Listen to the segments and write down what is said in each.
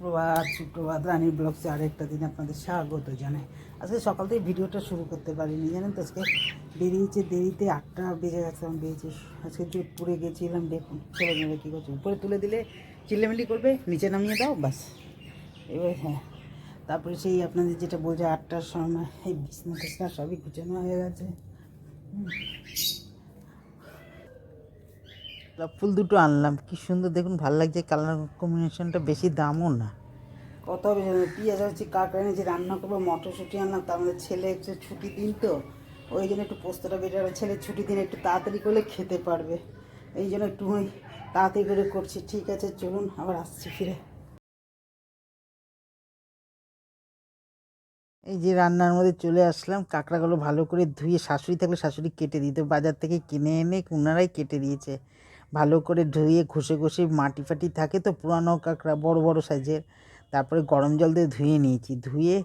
সুপ্রভাত সুপ্রভাত রানী ব্লগসে আরেকটা দিন আপনাদের স্বাগত জানাই। আজকে সকাল থেকে ভিডিওটা শুরু করতে পারিনি, জানেন তো? আজকে বেরিয়েছে দেরিতে আটটা বেজে গেছে, আমি বেরিয়েছি। আজকে যোধপুরে গেছিলাম, দেখুন, ছেলে মেয়েরা কী করছে? উপরে তুলে দিলে চিল্লামিল্লি করবে, নিচে নামিয়ে দাও, বাস। এবার হ্যাঁ তারপরে সেই আপনাদের যেটা বলছে, আটটার সময়, এই বিছনা টিছনা সবই গুছানো হয়ে গেছে। গোলাপ ফুল দুটো আনলাম। কি সুন্দর দেখুন ভালো লাগছে কালার কম্বিনেশনটা বেশি দামও না। কত হবে পিঁয়াজ হচ্ছে কাঁকড়া এনেছি রান্না করব মটরশুঁটি আনলাম তার মধ্যে ছেলে একটু ছুটি দিন তো ওই জন্য একটু পোস্তটা বেটার ছেলে ছুটি দিন একটু তাড়াতাড়ি করলে খেতে পারবে। এই জন্য একটু ওই তাড়াতাড়ি করে করছি। ঠিক আছে চলুন আবার আসছি ফিরে। এই যে রান্নার মধ্যে চলে আসলাম কাঁকড়াগুলো ভালো করে ধুয়ে শাশুড়ি থাকলে শাশুড়ি কেটে দিত বাজার থেকে কিনে এনে ওনারাই কেটে দিয়েছে। ভালো করে ধুয়ে ঘষে ঘষে মাটি ফাটি থাকে তো পুরানো কাঁকড়া বড় বড় সাইজের। তারপরে গরম জল দিয়ে ধুয়ে নিয়েছি। ধুয়ে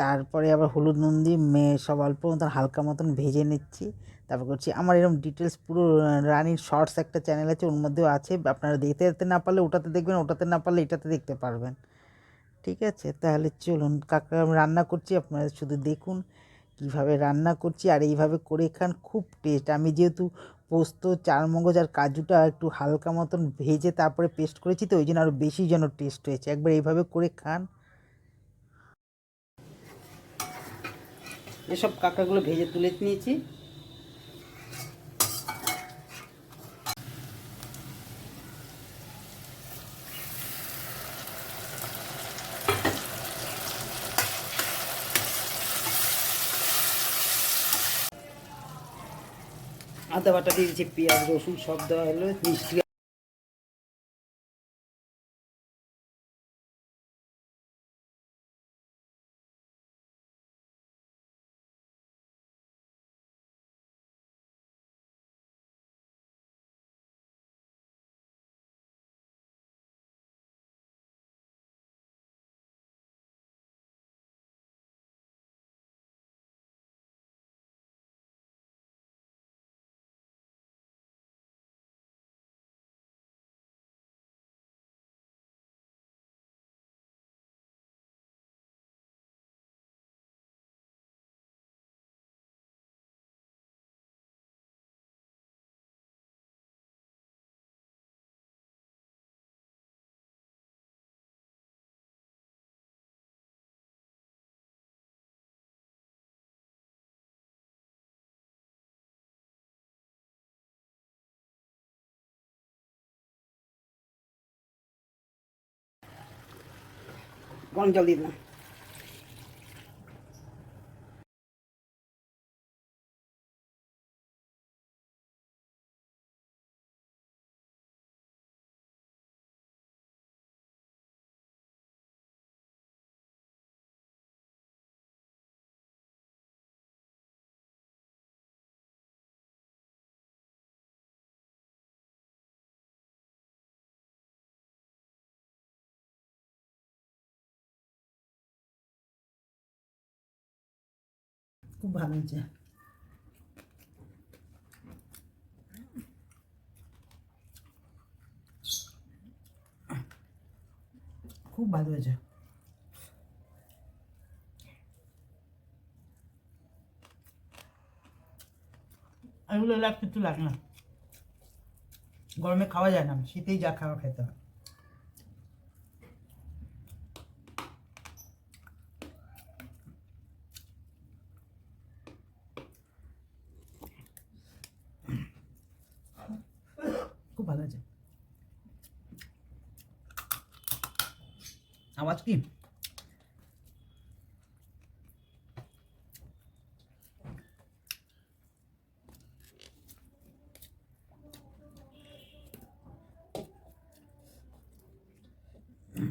তারপরে আবার হলুদ নুন দিয়ে মে, সব অল্প মতন, হালকা মতন ভেজে নিচ্ছি। তারপর করছি, আমার এরকম ডিটেলস পুরো রানির শর্টস একটা চ্যানেল আছে, ওর মধ্যেও আছে। আপনারা দেখতে দেখতে না পারলে ওটাতে দেখবেন, ওটাতে না পারলে এটাতে দেখতে পারবেন। ঠিক আছে? তাহলে চলুন কাকা রান্না করছি, আপনারা শুধু দেখুন কীভাবে রান্না করছি, আর এইভাবে করে খান, খুব টেস্ট আমি যেহেতু পোস্ত, চারমগজ আর কাজুটা একটু হালকা মতন ভেজে তারপরে পেস্ট করেছি তো, ওই জন্য আরও বেশি যেন টেস্ট হয়েছে। একবার এইভাবে করে খান। এসব কাঁকড়াগুলো ভেজে তুলে নিয়েছি। আদা বাটা দিয়ে দিয়েছি পেঁয়াজ রসুন সব দেওয়া হলো মিষ্টি গরম জল দিয়ে দিলাম খুব ভালো হয়েছে। খুব ভালো হয়েছে। এগুলো লাগ কিছু লাগে না। গরমে খাওয়া যায় না। শীতেই যা খাওয়া খেতে হয়। খুব ভালো আছে আওয়াজ কি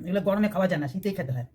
এগুলো গরমে খাওয়া যায় না শীতেই খেতে হয়